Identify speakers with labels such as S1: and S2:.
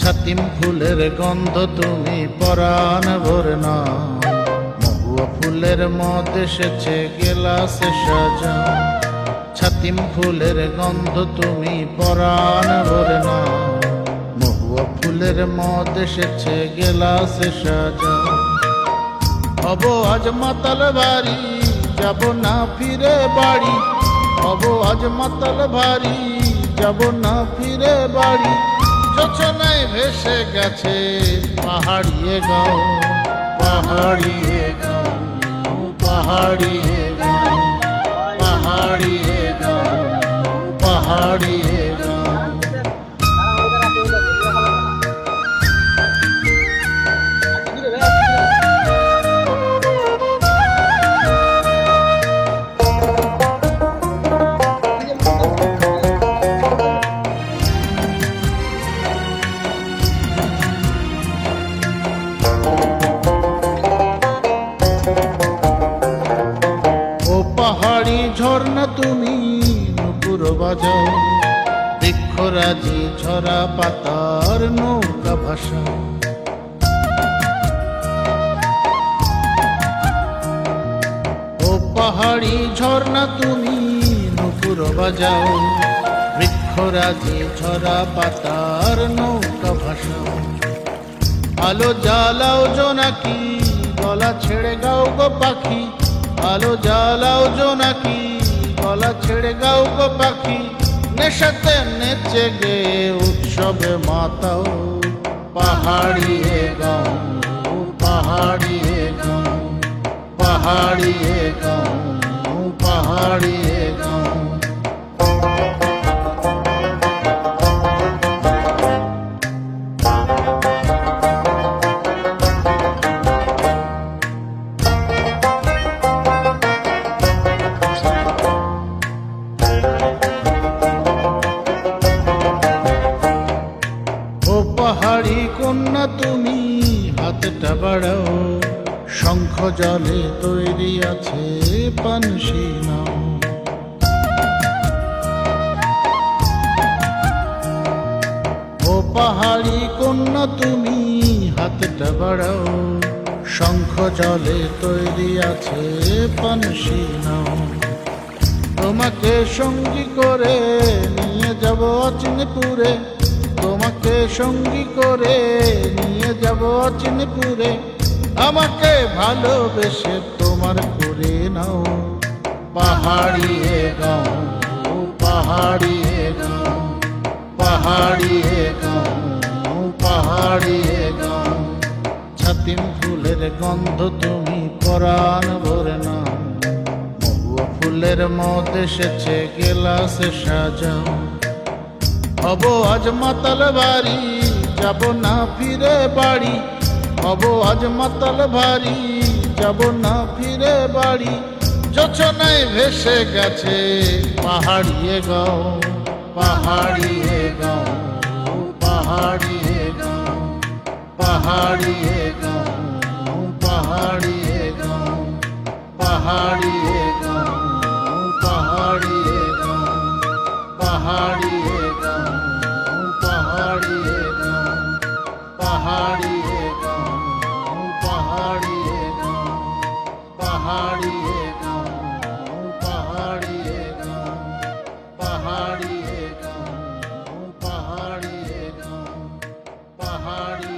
S1: ছাতিম ফুলের গন্ধ তুমি পরাণ ভরে না ফুলের মদ এসেছে গেলাসে সাজা। ছাতিম ফুলের গন্ধ তুমি পরাণ ভরে না মহুয়া ফুলের মদ এসেছে, গেলাসে সাজা হব আজ মাতাল বাড়ি, যাব না ফিরে বাড়ি। হব আজ মাতাল বাড়ি, যাব না ফিরে বাড়ি। যোচনায় ভেসে গেছে, পাহাড়িয়ে গাও পাহাড়িয়ে গাও, পাহাড়িয়ে পাহাড়ি ঝর্ণা তুমি নুপুর বাজাও। বৃক্ষরাজি ঝরা পাতার নৌকা ভাষা ও পাহাড়ি ঝর্ণা তুমি নুপুর বাজাও। বৃক্ষরাজি ঝরা পাতার নৌকা ভাষাও আলো জ্বালাও জোনাকি, গলা ছেড়ে গাও গো পাখি। আলো জ্বালাও জোনাকি গলা ছেড়ে গাও গো পাখি। নেশাতে নেচে গে উৎসবে মাতাও। পাহাড়িয়ে গাও পাহাড়িয়ে গাও পাহাড়িয়ে গাও, পাহাড়িয়ে পাহাড়ি কন্যা, তুমি হাতটা বাড়াও। শঙ্খ জলে তৈরি আছে পানসি নাও। ও পাহাড়ি কন্যা, তুমি হাতটা বাড়াও। শঙ্খ জলে তৈরি আছে পানসি নাও। তোমাকে সঙ্গী করে নিয়ে যাব অচিনপুরে। সঙ্গী করে নিয়ে যাব অচিনপুরে। আমাকে ভালোবেসে তোমার করে নাও। পাহাড়িয়ে গাও পাহাড়িয়ে গাও পাহাড়িয়ে গাও পাহাড়িয়ে গাও। ছাতিম ফুলের গন্ধ তুমি পরাণ ভরে নাও। মহুয়া ফুলের মদ এসেছে, গেলাসে সাজাও। হব আজ মাতাল বাড়ি, যাব না ফিরে বাড়ি। হব আজ মাতাল বাড়ি, যাব না ফিরে বাড়ি। যোচনায় ভেসে গেছে পাহাড়িয়ে গাও পাহাড়িয়ে গাও পাহাড়িয়ে গাও পাহাড়িয়ে গাও পাহাড়িয়ে গাও পাহাড়িয়ে গাও পাহাড়িয়ে গাও, পাহাড়িয়ে পাহাড়িয়ে গাও পাহাড়িয়ে গাও পাহাড়িয়ে গাও পাহাড়িয়ে গাও পাহাড়ি